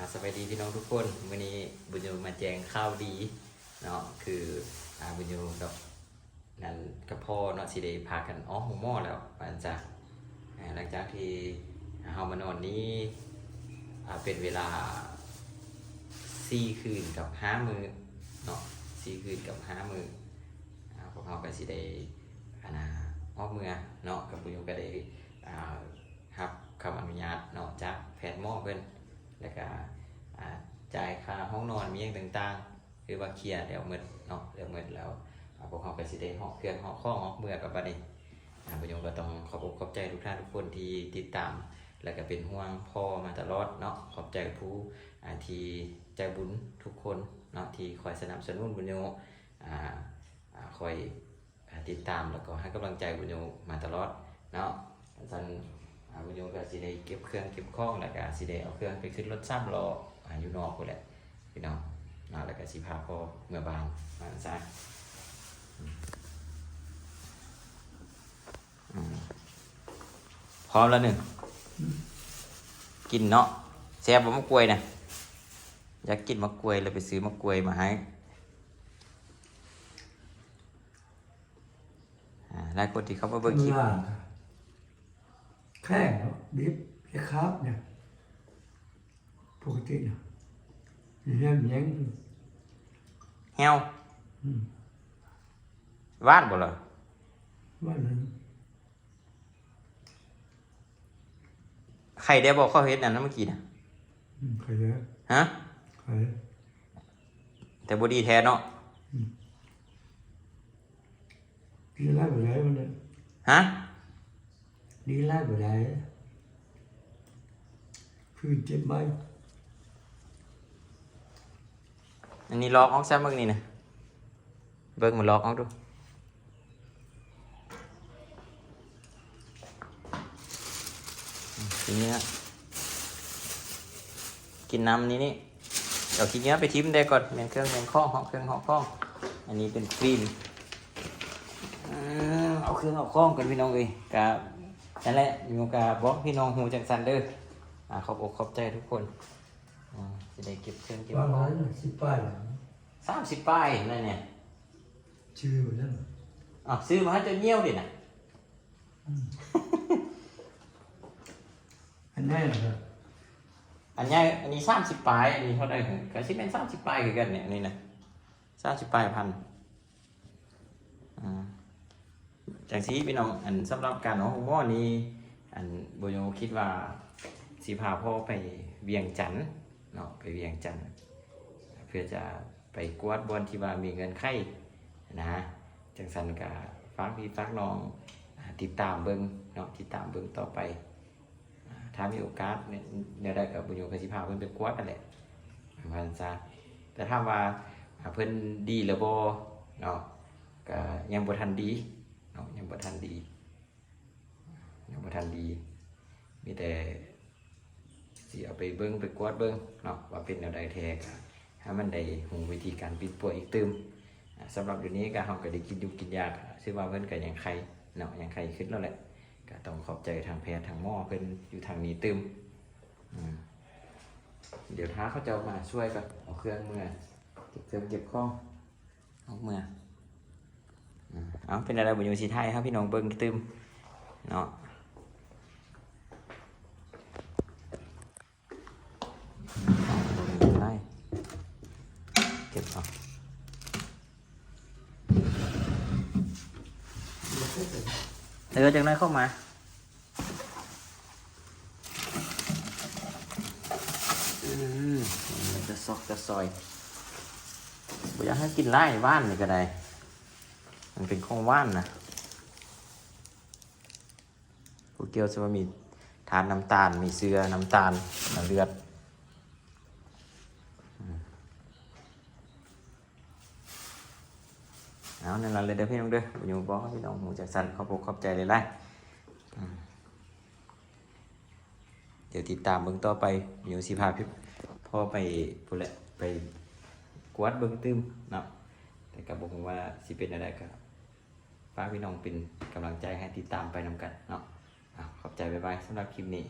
อ่าสวัสดีพี่น้องทุกคนวันนี้บุญโยมาแจ้งข่าวดีเนาะคืออ่าบุญโยกับนั่นกับพ่อเนาะสิได้พากันอ๋อห้องหม้อแล้วหลังจากอ่าหลังจากที่เฮามานอนนี้อ่าเป็นเวลาสี่คืนกับห้ามือเนาะสี่คืนกับห้ามืออ่าพวกเราก็สิได้อานาออกเมือเนาะกับบุญโยก็ได้อ่ารับคำอนุญาตเนาะจากแพทย์หม้อเพิ่น แล้วก็จ่ายค่าห้องนอนมีอย่างต่างๆ คือว่าเคลียร์เดี๋ยวหมดเนาะเดี๋ยวหมดแล้วอ่าพวกเขาก็สิได้หอกเครื่องหอกข้องหอกเมื่อกับบัดนี้อ่าประโยชน์ก็ต้องขอบอกขอบใจทุกท่านทุกคนที่ติดตาม แล้วก็เป็นห่วงพ่อมาตลอดเนาะขอบใจผู้ที่ใจบุญทุกคนเนาะที่คอยสนับสนุนบุญโยคอยติดตามแล้วก็ให้กำลังใจบุญโยมาตลอดเนาะท่าน บุญโยก็สิได้เก็บเครื่องเก็บข้องแล้วก็สิได้เอาเครื่องไปขึ้นรถซ้ำรออาอยู่นอกพุ่นแหละพี่น้องนาะแล้วก็สิพาพ่อเมื่อบานมาซะพร้อมแล้วหนึ่ง กินเนาะแซ่บมะกล้วยนะอยากกินมะกล้วยเลยไปซื้อมะกล้วยมาให้หลายคนที่เขามาเบิ่งคลิปล่างค่ะ แข้งเนาะดิบไอ้ครับเนี่ยปกติเนี่ยมีแง่มีแง่เหี่ยวอืมว่านบ่เหรอว่านั้นใครได้บอกเขาเฮ็ดนั่นนะเมื่อกี้นะอืมใครเยอะฮะใครแต่บดีแท้เนาะดีไล่ไปไหนมันเนี่ยฮะ ดีไล่ไปไหนคือเจ็บไหมอันนี้ลอกออกซะเบิ่งนี่นะเบิ่งมันลอกออกดูอืมทีนี้นะกินน้ำนี้นี่เดี๋ยวทีนี้ไปทิมได้ก่อนเมนเครื่องเมนข้องห้องเครื่องห้องข้องอันนี้เป็นครีมอืมเอาเครื่องเอาข้องกันพี่น้องเอ้ยกะ นั่นแหละอยู่กะบอกพี่น้องหูจังสันเด้ออ่าขอบอกขอบใจทุกคนอ่าจะได้เก็บเครื่องเก็บว่าขอนั้งนสิป้ายหลังสามสิบป้ายนั่นเนี่ยชื่อมันนั่นอ๋อซื้อมาให้เจะเงี้ยวดินะอันแน่นะครับอันนี้อันนี้สามสิบป้ายอันนี้เท่าไหร่ก็ชิเป็นสามสิบป้ายคือกันเนี่ยอันนี้นะสามสิบป้ายพันอ่า จังสีพี่น้องอันสำหรับการของหม้อนี้อันโบโยคิดว่าสีพาพ่อไปเวียงจันทน์เนาะไปเวียงจันทน์เพื่อจะไปกวาดบอลที่ว่ามีเงินไข่นะฮะจังสันกะฝากพี่ฝากน้องติดตามเบิ้งเนาะติดตามเบิ้งต่อไป ถ้ามีโอกาสเนี่ยได้กับบุญโยกสิพาเพิ่นไปกวาดนั่นแหละพันซะแต่ถ้าว่าเพิ่นดีหรือบ่เนาะก็ยังบ่ทันดี เนายังบ่ทันดียังบ่ทันดี มีแต่สิเอาไปเบิ้งไปกวดเบิ้งเนาะว่าเป็นแนวใดแท้ก็ให้มันได้หูวิธีการปิดป่วยอีกตืมอ่าสำหรับเดี๋ยวนี้ก็เฮาก็ได้กินอยู่กินยากซึ่งว่าเพิ่นก็ยังไข้เนาะยังไข้ขึ้นแล้วแหละก็ต้องขอบใจทางแพทย์ทางหมอเพิ่นอยู่ทางนี้ตืมเดี๋ยวท้าเขาจะมาช่วยกันเอาเครื่องมือเก็บเครื่องเก็บข้องเอามืออืม เอาเป็นอะไรบุญโยสีไทยครับพี่น้องเบิ้งตืมเนาะได้เก็บเอาเออจากนั้นเข้ามาอืมจะซอกจะซอยบ่อยากให้กินไล่ว่านนี่ก็ได้ มันเป็นของว่านนะพวกเกียวจะว่ามีทานน้ำตาล มีเสือน้ำตาลน้ำเลือดเอานั่นละเลยเด้อพี่น้องเด้ออยู่บอกให้พี่น้องหมูจากสันขอบอกขอบใจเลยไล่เดี๋ยวติดตามเบิ่งต่อไปอยู่สิพาพี่พ่อไปพูแหละไปกวาดเบิ่งตื้มเนาะแต่กับบอกว่าสิเป็นอะไรก็ ฝากพี่น้องเป็นกำลังใจให้ติดตามไปนำกันเนาะอะขอบใจบ๊ายบายสำหรับคลิปนี้